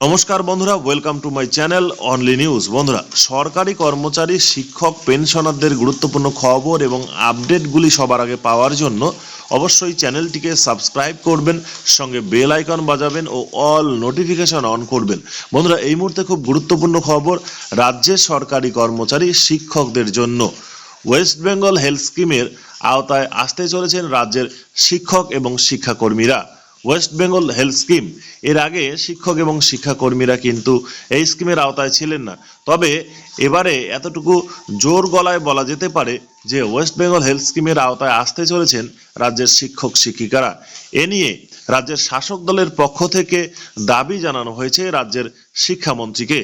নমস্কার বন্ধুরা welcome to my channel only news বন্ধুরা, সরকারি কর্মচারী, শিক্ষক, পেনশনারদের গুরুত্বপূর্ণ খবর এবং আপডেটগুলি সবার আগে পাওয়ার জন্য অবশ্যই চ্যানেলটিকে সাবস্ক্রাইব করবেন, সঙ্গে বেল আইকন বাজাবেন ও অল নোটিফিকেশন অন করবেন। বন্ধুরা, এই মুহূর্তে খুব গুরুত্বপূর্ণ খবর, রাজ্যের সরকারি কর্মচারী, শিক্ষকদের জন্য। ওয়েস্ট বেঙ্গল হেলথ স্কিমের আওতায় আসতে চলেছেন রাজ্যের শিক্ষক এবং শিক্ষাকর্মীরা। ওয়েস্ট বেঙ্গল হেলথ স্কিম এর আগে শিক্ষক এবং শিক্ষাকর্মীরা কিন্তু এই স্কিমের আওতায় ছিলেন না। তবে এবারে এতটুকু জোর গলায় বলা যেতে পারে যে ওয়েস্ট বেঙ্গল হেলথ স্কিমের আওতায় আসতে চলেছেন রাজ্যের শিক্ষক, শিক্ষিকারা। এ নিয়ে রাজ্যের শাসক দলের পক্ষ থেকে দাবি জানানো হয়েছে রাজ্যের শিক্ষামন্ত্রীকে।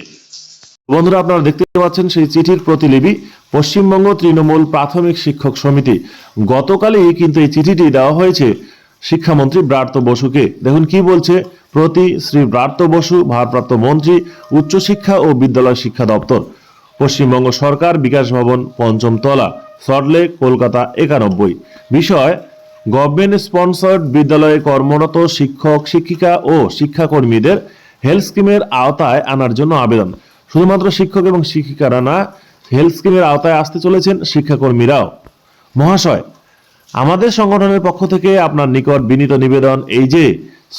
বন্ধুরা, আপনারা দেখতে পাচ্ছেন সেই চিঠির প্রতিলিপি। পশ্চিমবঙ্গ তৃণমূল প্রাথমিক শিক্ষক সমিতি। গতকালই কিন্তু এই চিঠিটি দেওয়া হয়েছে শিক্ষামন্ত্রী ব্রার্ত বসুকে। দেখুন কি বলছে প্রতি শ্রী ব্রার্ত বসু, ভারপ্রাপ্ত মন্ত্রী, উচ্চশিক্ষা ও বিদ্যালয় শিক্ষা দপ্তর। পশ্চিমবঙ্গ সরকার, বিকাশ ভবন, পঞ্চম তলা সল্টলেক কলকাতা একানব্বই। বিষয় গভর্নমেন্ট স্পন্সর্ড বিদ্যালয়ে কর্মরত শিক্ষক, শিক্ষিকা ও শিক্ষাকর্মীদের হেলথ স্কিমের আওতায় আনার জন্য আবেদন। শুধুমাত্র শিক্ষক এবং শিক্ষিকারা না হেলথ স্কিমের আওতায় আসতে চলেছেন শিক্ষাকর্মীরাও। মহাশয় আমাদের সংগঠনের পক্ষ থেকে আপনার নিকট বিনীত নিবেদন এই যে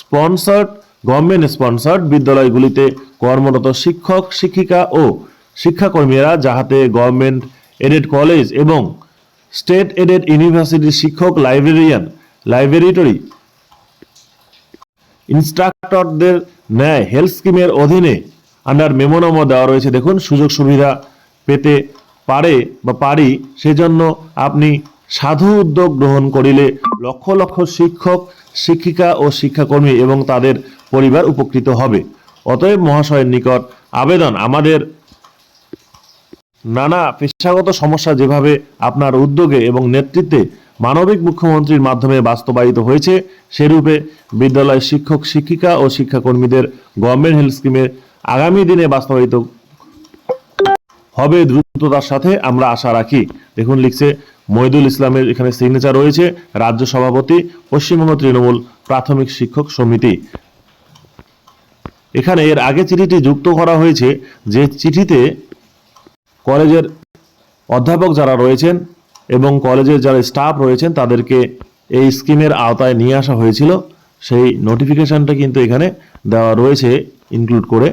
স্পন্সর্ড গভর্নমেন্ট স্পন্সর্ড বিদ্যালয়গুলিতে কর্মরত শিক্ষক, শিক্ষিকা ও শিক্ষাকর্মীরা যাহাতে গভর্নমেন্ট এডেড কলেজ এবং স্টেট এডেড ইউনিভার্সিটির শিক্ষক লাইব্রেরিয়ান লাইব্রেরিটরি ইনস্ট্রাক্টরদের ন্যায় হেলথ স্কিমের অধীনে আন্ডার মেমোনামো দেওয়া রয়েছে। দেখুন সুযোগ সুবিধা পেতে পারে বা পারি, সেজন্য আপনি সাধু উদ্যোগ গ্রহণ করিলে লক্ষ লক্ষ শিক্ষক, শিক্ষিকা ও শিক্ষাকর্মী এবং তাদের পরিবার উপকৃত হবে। অতএব মহাশয়ের নিকট আবেদন, আমাদের নানা পেশাগত সমস্যা যেভাবে আপনার উদ্যোগে এবং নেতৃত্বে মানবিক মুখ্যমন্ত্রীর মাধ্যমে বাস্তবায়িত হয়েছে, সেরূপে বিদ্যালয় শিক্ষক, শিক্ষিকা ও শিক্ষাকর্মীদের গভর্নমেন্ট হেলথ স্কিমে আগামী দিনে বাস্তবায়িত হবে দ্রুততার সাথে আমরা আশা রাখি। দেখুন, লিখছে মহিদুল ইসলামের এখানে সিগনেচার রয়েছে রাজ্য সভাপতি, পশ্চিমবঙ্গ তৃণমূল প্রাথমিক শিক্ষক সমিতি। এখানে এর আগে চিঠিটি যুক্ত করা হয়েছে যে চিঠিতে কলেজের অধ্যাপক যারা রয়েছেন এবং কলেজের যারা স্টাফ রয়েছেন, তাদেরকে এই স্কিমের আওতায় নিয়ে আসা হয়েছিল। সেই নোটিফিকেশনটা কিন্তু এখানে দেওয়া রয়েছে ইনক্লুড করে।